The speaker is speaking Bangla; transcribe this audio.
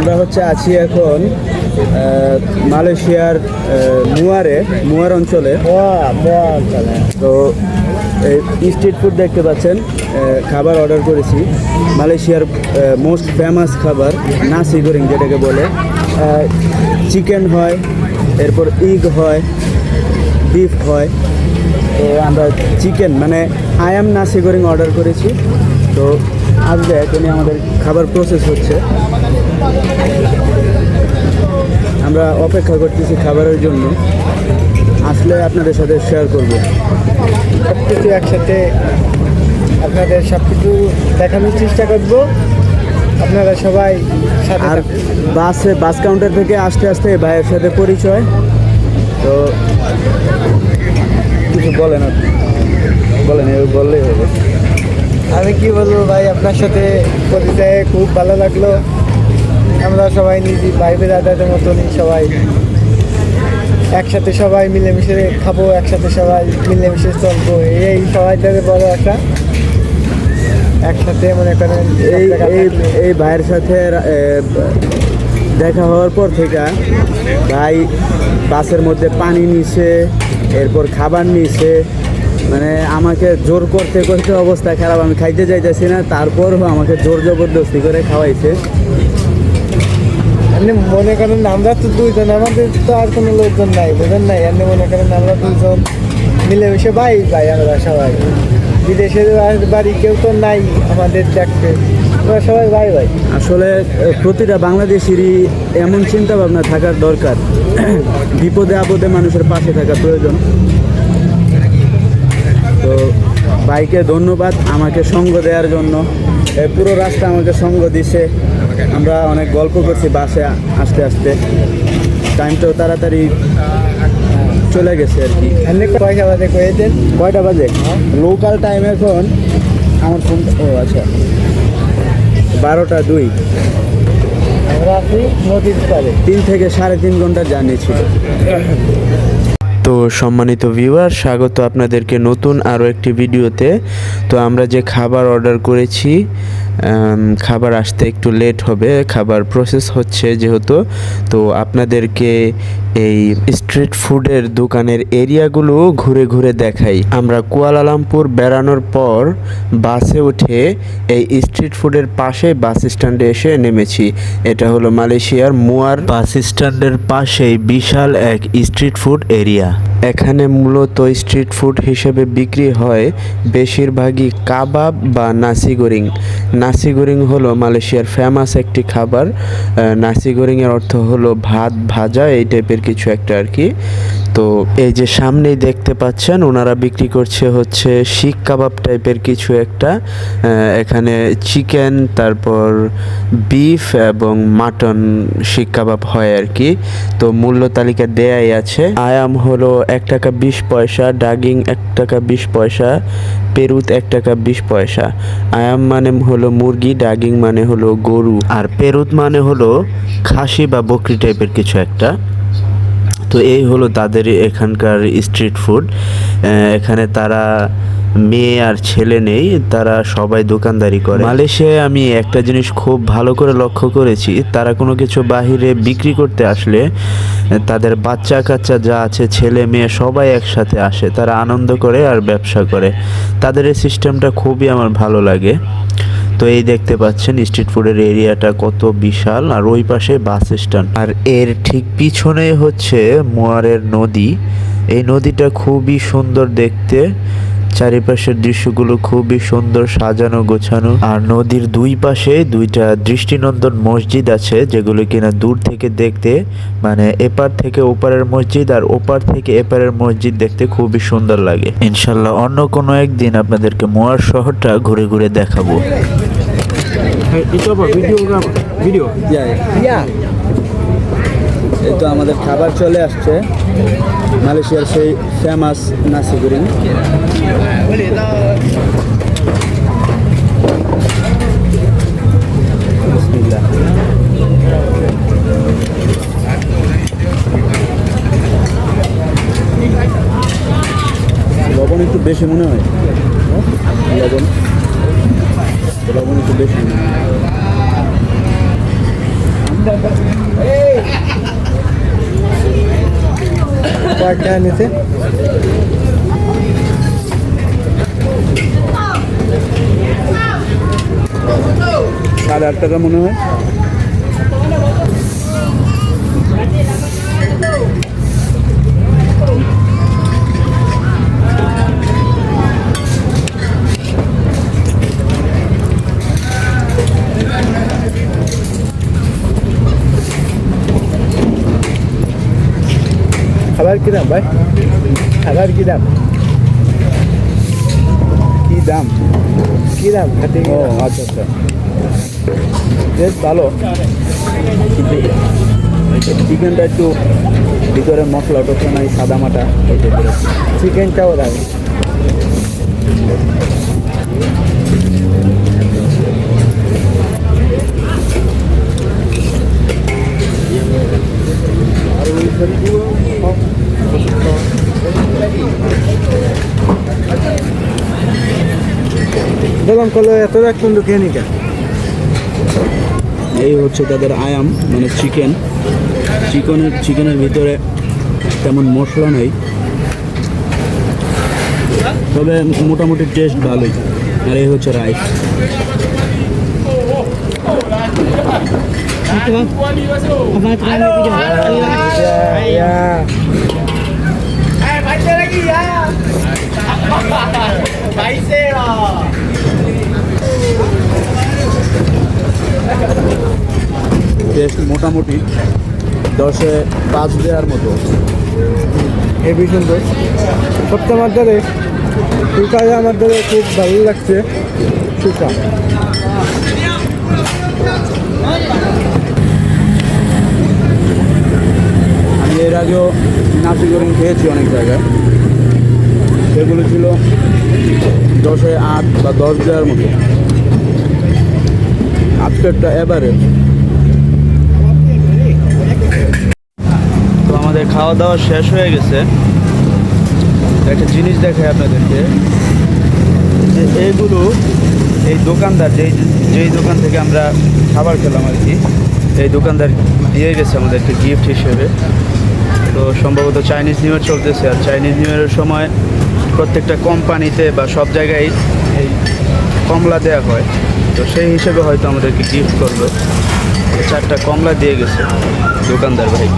আমরা হচ্ছে আছি এখন মালয়েশিয়ার মুয়ারে, মুয়ার অঞ্চলে। তো স্ট্রিট ফুড দেখতে পাচ্ছেন খাবার অর্ডার করেছি। মালয়েশিয়ার মোস্ট ফেমাস খাবার, নাসি গোরিং যেটাকে বলে। চিকেন হয়, এরপর ইগ হয় বিফ হয়। তো আমরা চিকেন মানে আয়াম নাসি গোরিং অর্ডার করেছি। তো আসবে এখনই আমাদের খাবার প্রসেস হচ্ছে। আমরা অপেক্ষা করতেছি খাবারের জন্য। আসলে আপনাদের সাথে শেয়ার করব। সব কিছু একসাথে আপনাদের সব কিছু দেখানোর চেষ্টা করব। আপনারা সবাই আর বাসে বাস কাউন্টার থেকে আস্তে আস্তে ভাইয়ের সাথে পরিচয়। তো কিছু বলেন আপনি। বলেন বললেই হবে। আমি কি বলব ভাই আপনার সাথে পরিচয়ে খুব ভালো লাগল। আমরা সবাই নিজে ভাই বেদাদাদের মতনই সবাই একসাথে সবাই মিলেমিশে খাব একসাথে সবাই মিলেমিশে চলবো। এই সবাই তাদের বড় একটা একসাথে মনে করেন এই এই এই ভাইয়ের সাথে দেখা হওয়ার পর থেকে ভাই বাসের মধ্যে পানি নিছে এরপর খাবার নিছে। মানে আমাকে জোর করতে করতে অবস্থা খারাপ। আমি খাইতে যাইতেছি না তারপরও আমাকে জোর জবরদস্তি করে খাওয়াইছে। এমনি মনে করেন আমরা তো দুইজন, আমাদের তো আর কোনো লোকজন নাই, বোঝেন নাই? এমনি মনে করেন আমরা দুইজন মিলেমিশে ভাই ভাই আমরা সবাই। বিদেশের বাড়ি কেউ তো নাই আমাদের দেখতে। আমরা সবাই ভাই ভাই। আসলে প্রতিটা বাংলাদেশেরই এমন চিন্তা ভাবনা থাকার দরকার। বিপদে আপদে মানুষের পাশে থাকা প্রয়োজন। তো, ভাইকে ধন্যবাদ আমাকে সঙ্গ দেওয়ার জন্য। পুরো রাস্তা আমাকে সঙ্গ দিছে। আমরা অনেক গল্প করছি বাসে আস্তে আস্তে। টাইমটাও তাড়াতাড়ি চলে গেছে আর কি। এমনি পয়সা বাদে কয়ে দেন কয়টা বাজে? লোকাল টাইম এখন আমার ফোন ও আচ্ছা। বারোটা দুই। আমরা আছি নদীর পারে তিন থেকে সাড়ে তিন ঘণ্টার জার্নি ছিল। তো সম্মানিত ভিউয়ার স্বাগত আপনাদেরকে নতুন আরও একটি ভিডিওতে তো। আমরা যে খাবার অর্ডার করেছি খাবার আসতে একটু লেট হবে। খাবার প্রসেস হচ্ছে যেহেতু। তো আপনাদেরকে এই স্ট্রিট ফুডের দোকানের এরিয়াগুলো ঘুরে ঘুরে দেখাই। আমরা কুয়ালালামপুর বেড়ানোর পর বাসে উঠে এই স্ট্রিট ফুডের পাশে বাস স্ট্যান্ডে এসে নেমেছি। এটা হলো মালয়েশিয়ার মুয়ার। বাস স্ট্যান্ডের পাশেই বিশাল এক স্ট্রিট ফুড এরিয়া এখানে মূলত স্ট্রিট ফুড হিসেবে বিক্রি হয় বেশিরভাগই কাবাব বা নাসি গোরিং নাসি গোরিং হলো মালয়েশিয়ার ফেমাস একটি খাবার। নাসি গোরিংয়ের অর্থ হলো ভাত ভাজা, এই টাইপের কিছু একটা আর কি। তো এই যে সামনেই দেখতে পাচ্ছেন, ওনারা বিক্রি করছে হচ্ছে শিক কাবাব টাইপের কিছু একটা। এখানে চিকেন, তারপর বিফ এবং মাটন শিক কাবাব হয় আর কি। তো মূল্য তালিকা দেয়াই আছে। আয়াম হলো এক টাকা বিশ পয়সা, ডাগিং এক টাকা বিশ পয়সা, পেরুত এক টাকা বিশ পয়সা। আয়াম মানে হলো মুরগি ডাগিং মানে হলো গরু, আর পেরুত মানে হলো খাসি বা বকরি টাইপের কিছু একটা। তো এই হলো তাদের এখানকার স্ট্রিট ফুড এখানে তারা মেয়ে আর ছেলে নেই, তারা সবাই দোকানদারি করে। মালয়েশিয়ায় আমি একটা জিনিস খুব ভালো করে লক্ষ্য করেছি, তারা কোনো কিছু বাহিরে বিক্রি করতে আসলে, তাদের বাচ্চা কাচ্চা যা আছে, ছেলে মেয়ে সবাই একসাথে আসে, তারা আনন্দ করে আর ব্যবসা করে। তাদের এই সিস্টেমটা খুবই আমার ভালো লাগে। তো এই দেখতে পাচ্ছেন স্ট্রিট ফুডের এরিয়াটা কত বিশাল, আর ওই পাশে বাস স্ট্যান্ড আর এর ঠিক পিছনে হচ্ছে মোয়ারের নদী। এই নদীটা খুবই সুন্দর দেখতে, চারিপাশের দৃশ্যগুলো খুবই সুন্দর সাজানো গোছানো। আর নদীর দুই পাশে দুইটা দৃষ্টিনন্দন মসজিদ আছে, যেগুলো কিনা দূর থেকে দেখতে মানে এপার থেকে ওপারের মসজিদ আর ওপার থেকে এপারের মসজিদ দেখতে খুবই সুন্দর লাগে। ইনশাল্লাহ অন্য কোনো একদিন আপনাদেরকে মোয়ার শহরটা ঘুরে ঘুরে দেখাবো। ভিডিও ইয়া এই তো আমাদের খাবার চলে আসছে। মালয়েশিয়ার সেই ফেমাস নাসি গোরিং লবণ একটু বেশি মনে হয়। লবণ একটু বেশি কয়েকটা এনেছে সাড়ে আট টাকা মনে হয়। কি দাম ভাই? খাবার কি দাম? কি দাম? কি দাম? খাতে ও আচ্ছা আচ্ছা। বেশ ভালো। কিন্তু চিকেনটা একটু ভিতরে মশলা টসলা নাই সাদা মাটা। চিকেনটাও দাম। দোকান করল এত এক কিন্তু খেয়ে নিকা এই হচ্ছে তাদের আয়াম মানে চিকেন চিকেনের চিকেনের ভিতরে তেমন মশলা নেই। তবে মোটামুটি টেস্ট ভালোই। আর এই হচ্ছে রাইস Ya. টেস্ট মোটামুটি দশে পাঁচ দেওয়ার মতো। হেভি সুন্দর সপ্তাহ মাধ্যমে সুকা আমার ধরে খুব ভালো লাগছে সুকা আমি এর আগেও নাচি গরম খেয়েছি অনেক জায়গায়। সেগুলো ছিল দশে আট বা দশ দেওয়ার মতো। আজকেরটা এবারে তো আমাদের খাওয়া দাওয়া শেষ হয়ে গেছে। একটা জিনিস দেখাই আপনাদেরকে। যে এইগুলো এই দোকানদার, যেই যেই দোকান থেকে আমরা খাবার খেলাম আর কি, এই দোকানদার দিয়ে গেছে আমাদেরকে গিফট হিসেবে। তো সম্ভবত চাইনিজ নিউ ইয়ার চলতেছে। আর চাইনিজ নিউ ইয়ারের সময় প্রত্যেকটা কোম্পানিতে বা সব জায়গায় এই কমলা দেওয়া হয়। তো সেই হিসেবে হয়তো আমাদেরকে গিফট করল। চারটা কমলা দিয়ে গেছে দোকানদার ভাই।